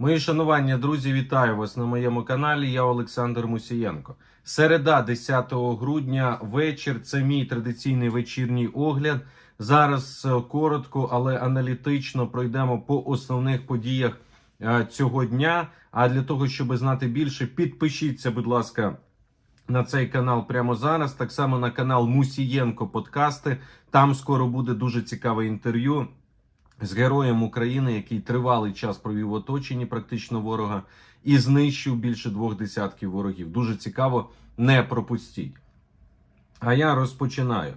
Мої шанування, друзі, вітаю вас на моєму каналі. Я Олександр Мусієнко. Середа, 10 грудня, вечір. Це мій традиційний вечірній огляд. Зараз е, коротко, але аналітично пройдемо по основних подіях е, цього дня. А для того, щоб знати більше, підпишіться, будь ласка, на цей канал прямо зараз. Так само на канал Мусієнко Подкасти. Там скоро буде дуже цікаве інтерв'ю з героєм України, який тривалий час провів в оточенні практично ворога і знищив більше двох десятків ворогів. Дуже цікаво, не пропустіть. А я розпочинаю.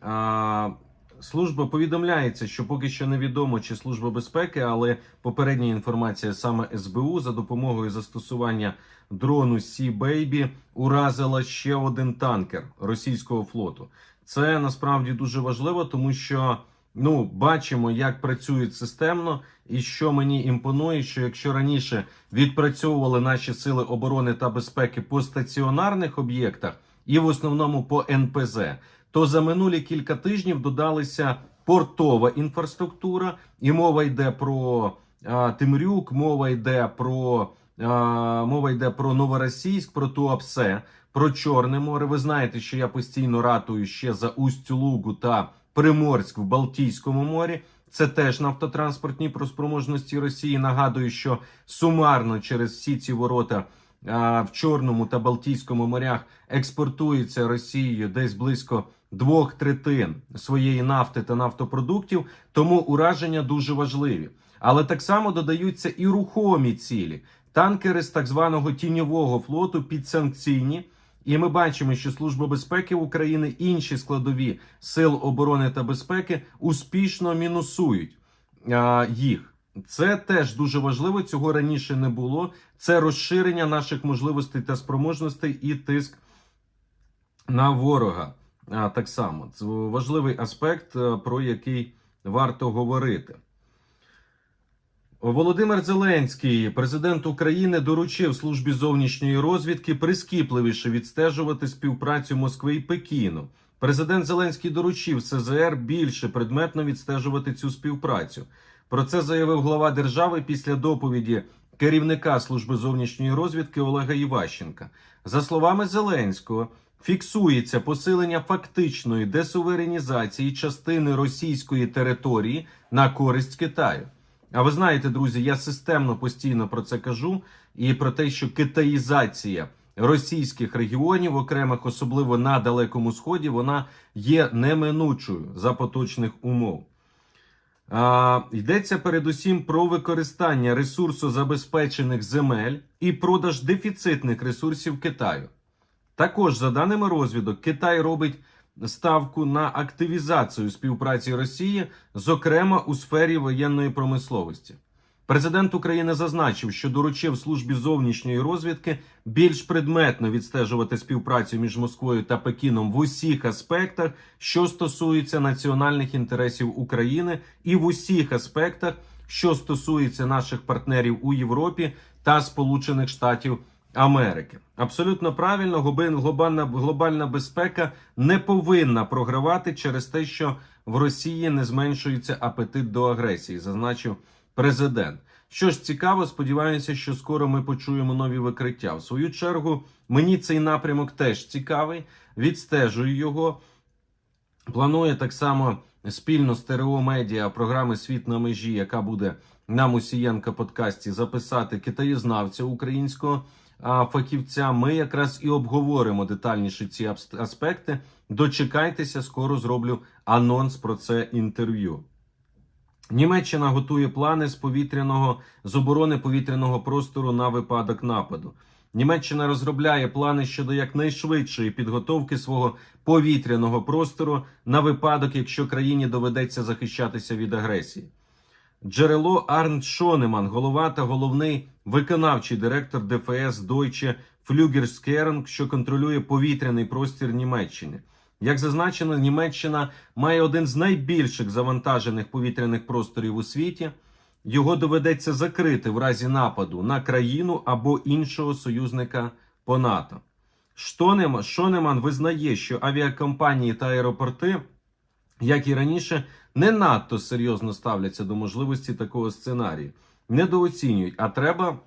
А, служба повідомляється, що поки що невідомо, чи служба безпеки, але попередня інформація саме СБУ за допомогою застосування дрону Sea Baby уразила ще один танкер російського флоту. Це насправді дуже важливо, тому що ну бачимо, як працюють системно, і що мені імпонує, що якщо раніше відпрацьовували наші сили оборони та безпеки по стаціонарних об'єктах і в основному по НПЗ, то за минулі кілька тижнів додалися портова інфраструктура, і мова йде про а, Тимрюк, мова йде про а, мова йде про Новоросійськ, про Туапсе, про Чорне море. Ви знаєте, що я постійно ратую ще за Усть Лугу та Приморськ в Балтійському морі. Це теж нафтотранспортні проспроможності Росії. Нагадую, що сумарно через всі ці ворота а, в Чорному та Балтійському морях експортується Росією десь близько двох третин своєї нафти та нафтопродуктів. Тому ураження дуже важливі. Але так само додаються і рухомі цілі. Танкери з так званого тіньового флоту підсанкційні. І ми бачимо, що Служба безпеки України інші складові сил оборони та безпеки успішно мінусують їх. Це теж дуже важливо. Цього раніше не було. Це розширення наших можливостей та спроможностей і тиск на ворога. А, так само це важливий аспект, е, про який варто говорити. Володимир Зеленський, президент України, доручив службі зовнішньої розвідки прискіпливіше відстежувати співпрацю Москви і Пекіну. Президент Зеленський доручив СЗР більше предметно відстежувати цю співпрацю. Про це заявив глава держави після доповіді керівника служби зовнішньої розвідки Олега Іващенка. За словами Зеленського, фіксується посилення фактичної десуверенізації частини російської території на користь Китаю. А ви знаєте, друзі, я системно постійно про це кажу і про те, що китаїзація російських регіонів, окремих, особливо на Далекому Сході, вона є неминучою за поточних умов. А, йдеться передусім про використання ресурсозабезпечених земель і продаж дефіцитних ресурсів Китаю. Також, за даними розвідок, Китай робить ставку на активізацію співпраці Росії, зокрема у сфері воєнної промисловості. Президент України зазначив, що доручив службі зовнішньої розвідки більш предметно відстежувати співпрацю між Москвою та Пекіном в усіх аспектах, що стосуються національних інтересів України, і в усіх аспектах, що стосуються наших партнерів у Європі та Сполучених Штатів Америки. Абсолютно правильно, глобальна, глобальна безпека не повинна програвати через те, що в Росії не зменшується апетит до агресії, зазначив президент. Що ж цікаво, сподіваюся, що скоро ми почуємо нові викриття. В свою чергу, мені цей напрямок теж цікавий. Відстежую його. Планує так само спільно з ТРО Медіа програми Світ на межі, яка буде на Мусієнка подкасті, записати китаєзнавця українського фахівця. Ми якраз і обговоримо детальніше ці аспекти. Дочекайтеся, скоро зроблю анонс про це інтерв'ю. Німеччина готує плани з повітряного з оборони повітряного простору на випадок нападу. Німеччина розробляє плани щодо якнайшвидшої підготовки свого повітряного простору на випадок, якщо країні доведеться захищатися від агресії. Джерело Арнт Шонеман, голова та головний виконавчий директор ДФС Deutsche Flügerskern, що контролює повітряний простір Німеччини. Як зазначено, Німеччина має один з найбільших завантажених повітряних просторів у світі. Його доведеться закрити в разі нападу на країну або іншого союзника по НАТО. Штонем- Шонеман визнає, що авіакомпанії та аеропорти, як і раніше, не надто серйозно ставляться до можливості такого сценарію. Недооцінюють, а треба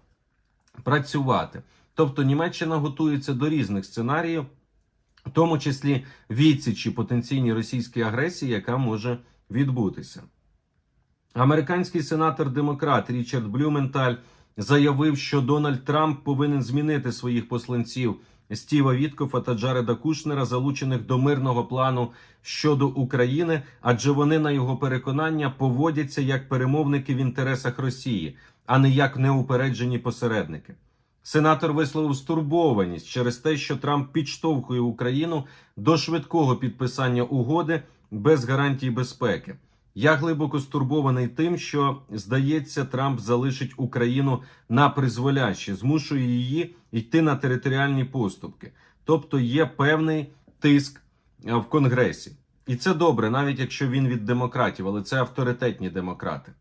працювати. Тобто Німеччина готується до різних сценаріїв, в тому числі відсічі потенційній російській агресії, яка може відбутися. Американський сенатор-демократ Річард Блюменталь заявив, що Дональд Трамп повинен змінити своїх посланців Стіва Віткофа та Джареда Кушнера, залучених до мирного плану щодо України, адже вони, на його переконання, поводяться як перемовники в інтересах Росії, а не як неупереджені посередники. Сенатор висловив стурбованість через те, що Трамп підштовхує Україну до швидкого підписання угоди без гарантій безпеки. Я глибоко стурбований тим, що здається, Трамп залишить Україну на призволяще, змушує її йти на територіальні поступки. Тобто є певний тиск е, в Конгресі, і це добре, навіть якщо він від демократів, але це авторитетні демократи.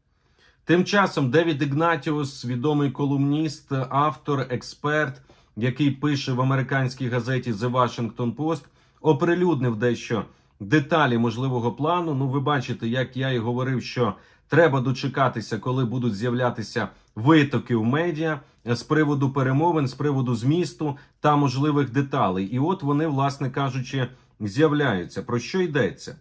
Тим часом Девід Ігнатіус, відомий колумніст, автор, експерт, який пише в американській газеті The Washington Post, оприлюднив дещо деталі можливого плану. Ну, ви бачите, як я і говорив, що треба дочекатися, коли будуть з'являтися витоки в медіа з приводу перемовин, з приводу змісту та можливих деталей. І от вони, власне кажучи, з'являються. Про що йдеться?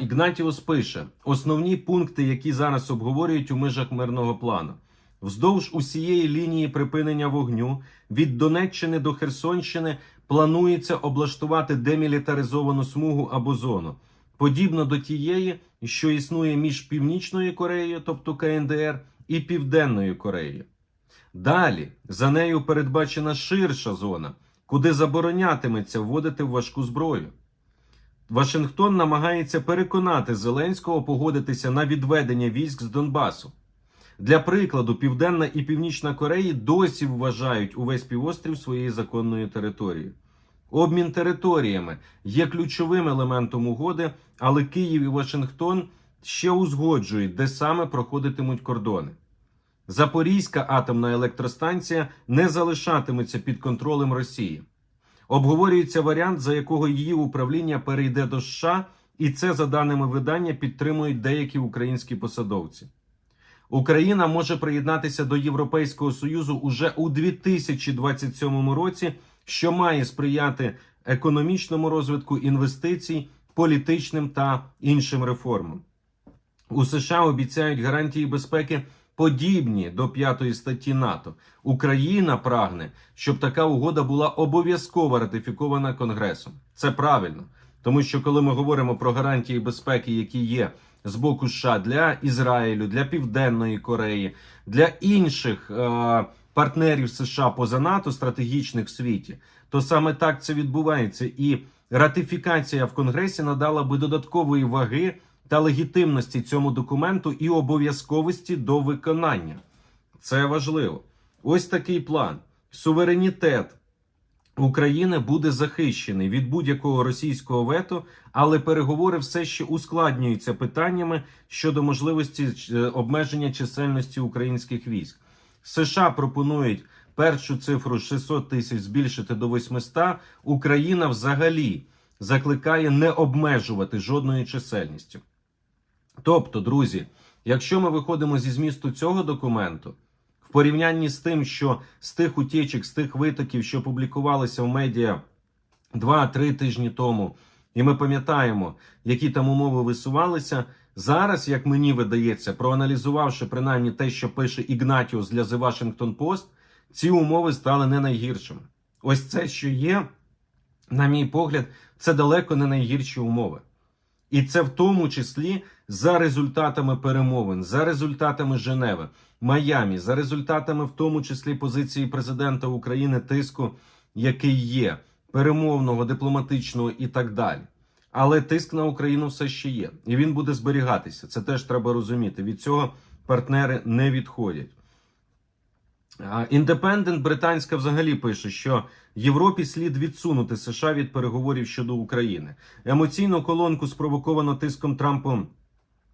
Ігнатіус пише: основні пункти, які зараз обговорюють у межах мирного плану. Вздовж усієї лінії припинення вогню від Донеччини до Херсонщини планується облаштувати демілітаризовану смугу або зону, подібно до тієї, що існує між Північною Кореєю, тобто КНДР, і Південною Кореєю. Далі за нею передбачена ширша зона, куди заборонятиметься вводити важку зброю. Вашингтон намагається переконати Зеленського погодитися на відведення військ з Донбасу. Для прикладу, Південна і Північна Кореї досі вважають увесь півострів своєю законною територією. Обмін територіями є ключовим елементом угоди, але Київ і Вашингтон ще узгоджують, де саме проходитимуть кордони. Запорізька атомна електростанція не залишатиметься під контролем Росії. Обговорюється варіант, за якого її управління перейде до США, і це, за даними видання, підтримують деякі українські посадовці. Україна може приєднатися до Європейського Союзу уже у 2027 році, що має сприяти економічному розвитку інвестицій, політичним та іншим реформам. У США обіцяють гарантії безпеки подібні до п'ятої статті НАТО. Україна прагне, щоб така угода була обов'язково ратифікована Конгресом. Це правильно, тому що коли ми говоримо про гарантії безпеки, які є з боку США для Ізраїлю, для Південної Кореї, для інших е- партнерів США поза НАТО, стратегічних в світі, то саме так це відбувається. І ратифікація в Конгресі надала би додаткової ваги та легітимності цьому документу і обов'язковості до виконання. Це важливо. Ось такий план. Суверенітет України буде захищений від будь-якого російського вето, але переговори все ще ускладнюються питаннями щодо можливості е, обмеження чисельності українських військ. США пропонують першу цифру 600 тисяч збільшити до 800. Україна взагалі закликає не обмежувати жодною чисельністю. Тобто, друзі, якщо ми виходимо зі змісту цього документу, в порівнянні з тим, що з тих утічок, з тих витоків, що публікувалися в медіа 2-3 тижні тому, і ми пам'ятаємо, які там умови висувалися. Зараз, як мені видається, проаналізувавши принаймні те, що пише Ігнатіус для The Washington Post, ці умови стали не найгіршими. Ось це, що є, на мій погляд, це далеко не найгірші умови. І це в тому числі за результатами перемовин, за результатами Женеви, Майамі, за результатами, в тому числі позиції президента України, тиску, який є, перемовного, дипломатичного і так далі. Але тиск на Україну все ще є, і він буде зберігатися. Це теж треба розуміти. Від цього партнери не відходять. Індепендент британська взагалі пише, що Європі слід відсунути США від переговорів щодо України. Емоційну колонку спровоковано тиском Трампом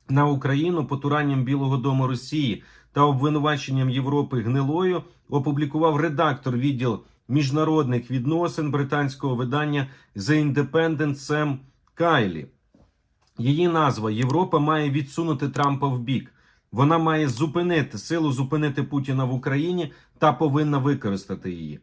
на Україну, потуранням Білого Дому Росії та обвинуваченням Європи гнилою. Опублікував редактор відділ міжнародних відносин британського видання The Independent Сем Кайлі. Її назва Європа має відсунути Трампа в бік. Вона має зупинити силу, зупинити Путіна в Україні та повинна використати її.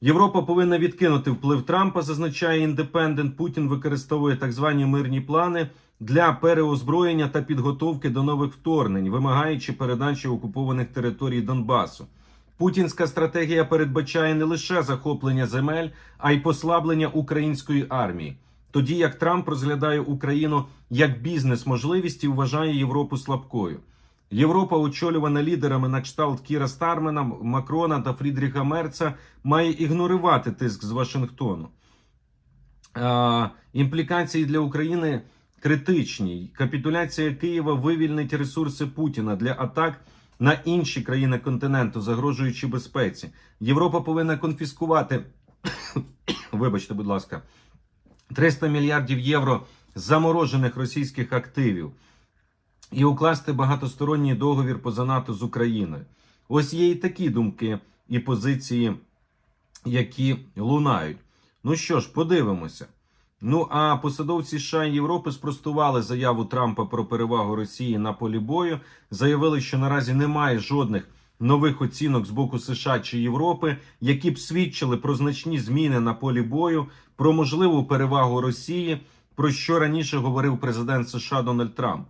Європа повинна відкинути вплив Трампа, зазначає індепендент. Путін використовує так звані мирні плани для переозброєння та підготовки до нових вторгнень, вимагаючи передачі окупованих територій Донбасу. Путінська стратегія передбачає не лише захоплення земель, а й послаблення української армії. Тоді як Трамп розглядає Україну як бізнес-можливість і вважає Європу слабкою. Європа, очолювана лідерами на кшталт Кіра Стармена, Макрона та Фрідріха Мерца, має ігнорувати тиск з Вашингтону. Е, імплікації для України критичні. Капітуляція Києва вивільнить ресурси Путіна для атак на інші країни континенту, загрожуючи безпеці. Європа повинна конфіскувати, вибачте, будь ласка, 300 мільярдів євро заморожених російських активів і укласти багатосторонній договір поза НАТО з Україною. Ось є і такі думки і позиції, які лунають. Ну що ж, подивимося. Ну а посадовці США і Європи спростували заяву Трампа про перевагу Росії на полі бою. Заявили, що наразі немає жодних нових оцінок з боку США чи Європи, які б свідчили про значні зміни на полі бою, про можливу перевагу Росії, про що раніше говорив президент США Дональд Трамп.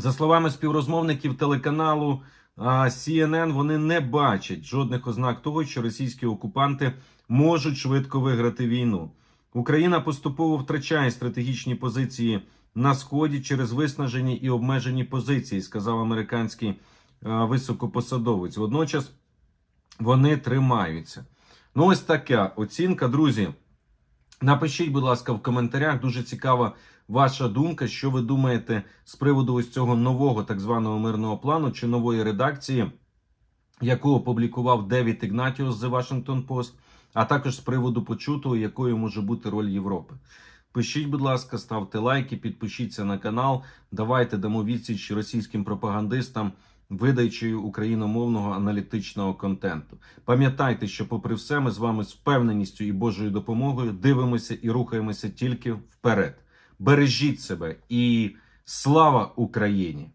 За словами співрозмовників телеканалу CNN, вони не бачать жодних ознак того, що російські окупанти можуть швидко виграти війну. Україна поступово втрачає стратегічні позиції на сході через виснажені і обмежені позиції, сказав американський високопосадовець. Водночас вони тримаються. Ну, ось така оцінка, друзі. Напишіть, будь ласка, в коментарях. Дуже цікава ваша думка, що ви думаєте з приводу ось цього нового так званого мирного плану чи нової редакції, яку опублікував Девід Ігнатіус The Washington Post, а також з приводу почутого, якою може бути роль Європи. Пишіть, будь ласка, ставте лайки, підпишіться на канал. Давайте дамо відсіч російським пропагандистам видачею україномовного аналітичного контенту. Пам'ятайте, що, попри все, ми з вами з впевненістю і Божою допомогою дивимося і рухаємося тільки вперед. Бережіть себе і слава Україні!